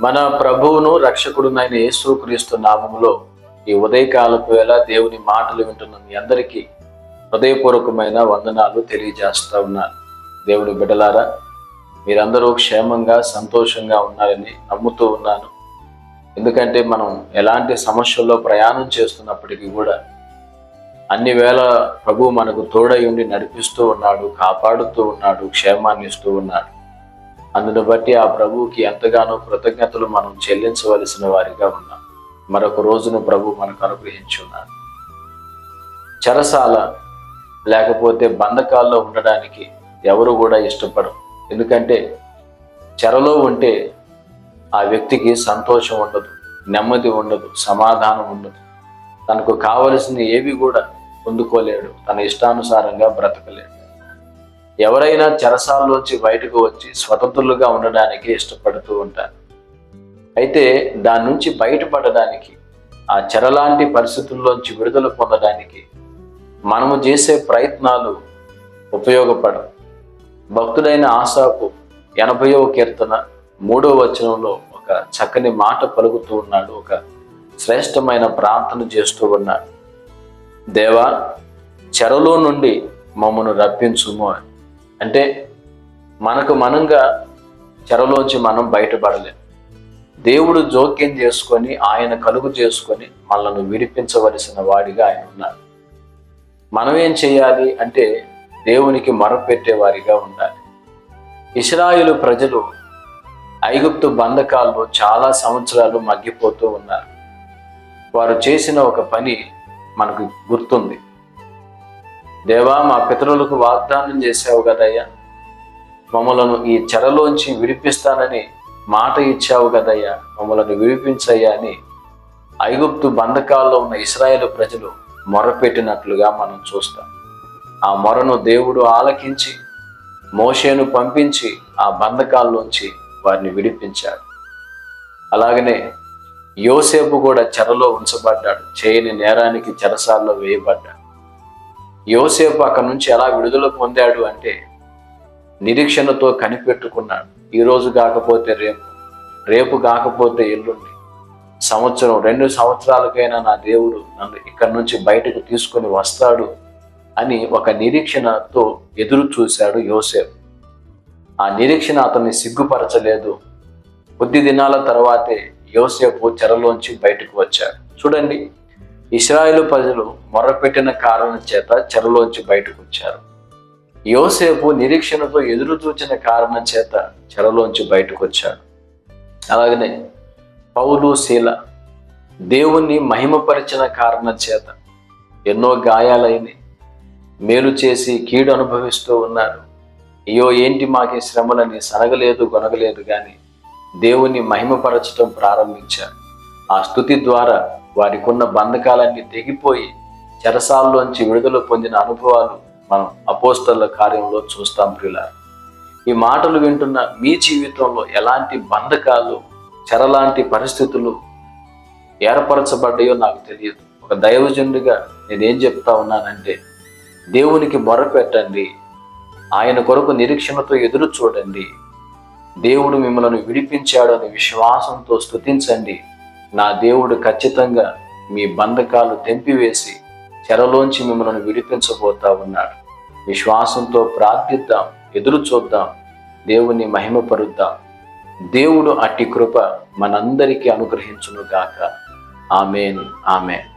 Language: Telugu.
మన ప్రభువును రక్షకుడునైన యేసుక్రీస్తు నామములో ఈ ఉదయకాలపు వేళ దేవుని మాటలు వింటున్న మీ అందరికీ హృదయపూర్వకమైన వందనాలు తెలియజేస్తా ఉన్నాను. దేవుడి బిడలారా మీరందరూ క్షేమంగా సంతోషంగా ఉన్నారని నమ్ముతూ ఉన్నాను. ఎందుకంటే మనం ఎలాంటి సమస్యల్లో ప్రయాణం చేస్తున్నప్పటికీ కూడా అన్ని వేళ ప్రభు మనకు తోడై ఉండి నడిపిస్తూ ఉన్నాడు కాపాడుతూ ఉన్నాడు క్షేమాన్ని ఇస్తూ ఉన్నాడు. అందును బట్టి ఆ ప్రభువుకి ఎంతగానో కృతజ్ఞతలు మనం చెల్లించవలసిన వారిగా ఉన్నాం. మరొక రోజును ప్రభు మనకు అనుగ్రహించున్నాడు చెరసాల లేకపోతే బంధకాల్లో ఉండడానికి ఎవరు కూడా ఇష్టపడరు. ఎందుకంటే చెరలో ఉంటే ఆ వ్యక్తికి సంతోషం ఉండదు నెమ్మది ఉండదు సమాధానం ఉండదు. తనకు కావలసిన ఏవి కూడా పొందుకోలేడు తన ఇష్టానుసారంగా బ్రతకలేడు. ఎవరైనా చెరసాల్లోంచి బయటకు వచ్చి స్వతంత్రులుగా ఉండడానికి ఇష్టపడుతూ ఉంటారు. అయితే దాని నుంచి బయటపడడానికి ఆ చెరలాంటి పరిస్థితుల్లోంచి విడుదల పొందడానికి మనము చేసే ప్రయత్నాలు ఉపయోగపడవు. భక్తుడైన ఆశాకు ఎనభైవ కీర్తన మూడో వచనంలో ఒక చక్కని మాట పలుకుతూ ఉన్నాడు. ఒక శ్రేష్టమైన ప్రార్థన చేస్తూ ఉన్నాడు. దేవా చెరలో నుండి మమ్మను రప్పించుము అని. అంటే మనకు మనంగా చెరలోంచి మనం బయటపడలేం. దేవుడు జోక్యం చేసుకొని ఆయన కలుగు చేసుకొని మనల్ని విడిపించవలసిన వాడిగా ఆయన ఉన్నాడు మనం ఏం చేయాలి అంటే దేవునికి మొరపెట్టే వారిగా ఉండాలి. ఇస్రాయిలు ప్రజలు ఐగుప్తు బంధకాల్లో చాలా సంవత్సరాలు మగ్గిపోతూ ఉన్నారు. వారు చేసిన ఒక పని మనకు గుర్తుంది. దేవా మా పితరులకు వాగ్దానం చేసావు కదయ్యా. మమ్మలను ఈ చెరలోంచి విడిపిస్తానని మాట ఇచ్చావు కదయ్యా. మమ్మలను విడిపించయ్యా అని ఐగుప్తు బంధకాల్లో ఉన్న ఇస్రాయేల్ ప్రజలు మొరపెట్టినట్లుగా మనం చూస్తాం. ఆ మొరను దేవుడు ఆలకించి మోషేను పంపించి ఆ బంధకాల్లోంచి వారిని విడిపించాడు. అలాగనే యోసేపు కూడా చెరలో ఉంచబడ్డాడు చేయని నేరానికి చెరసాల్లో వేయబడ్డాడు. యోసేపు అక్కడి నుంచి ఎలా విడుదల పొందాడు అంటే నిరీక్షణతో కనిపెట్టుకున్నాడు. ఈరోజు కాకపోతే రేపు రేపు కాకపోతే ఎల్లుండి. సంవత్సరం రెండు సంవత్సరాలకైనా నా దేవుడు నన్ను ఇక్కడి నుంచి బయటకు తీసుకొని వస్తాడు అని ఒక నిరీక్షణతో ఎదురు చూశాడు యోసేపు. ఆ నిరీక్షణ అతన్ని సిగ్గుపరచలేదు. కొద్ది దినాల తర్వాతే యోసేపు చెరలోంచి బయటకు వచ్చాడు. చూడండి ఇస్రాయేలు ప్రజలు మొరపెట్టిన కారణం చేత చెరలోంచి బయటకు వచ్చారు యోసేపు నిరీక్షణతో ఎదురు చూచిన కారణం చేత చెరలోంచి బయటకు వచ్చాడు అలాగనే పౌలు శీల దేవుణ్ణి మహిమపరిచిన కారణం చేత ఎన్నో గాయాలైనవి మేలు చేసి కీడు అనుభవిస్తూ ఉన్నారు. అయ్యో ఏంటి మాకే శ్రమలని సనగలేదు గొనగలేదు కానీ దేవుని మహిమపరచడం ప్రారంభించారు. ఆ స్థుతి ద్వారా వారికి ఉన్న బంధకాలన్నీ తెగిపోయి చెరసాల్లోంచి విడుదల పొందిన అనుభవాలు మనం అపోస్తల కార్యంలో చూస్తాం ప్రియులారు. ఈ మాటలు వింటున్న మీ జీవితంలో ఎలాంటి బంధకాలు చెరలాంటి పరిస్థితులు ఏర్పరచబడ్డాయో నాకు తెలియదు. ఒక దైవజనుడిగా నేనేం చెప్తా ఉన్నానంటే దేవునికి మొరపెట్టండి. ఆయన కొరకు నిరీక్షణతో ఎదురు చూడండి. దేవుడు మిమ్మల్ని విడిపించాడు అనే విశ్వాసంతో స్థుతించండి నా దేవుడు ఖచ్చితంగా మీ బంధకాలు తెంపివేసి చెరలోంచి మిమ్మల్ని విడిపించబోతా ఉన్నాడు. విశ్వాసంతో ప్రార్థిద్దాం ఎదురు చూద్దాం దేవుని మహిమపరుద్దాం. దేవుడు అట్టి కృప మనందరికీ అనుగ్రహించునుగాక. Amen amen.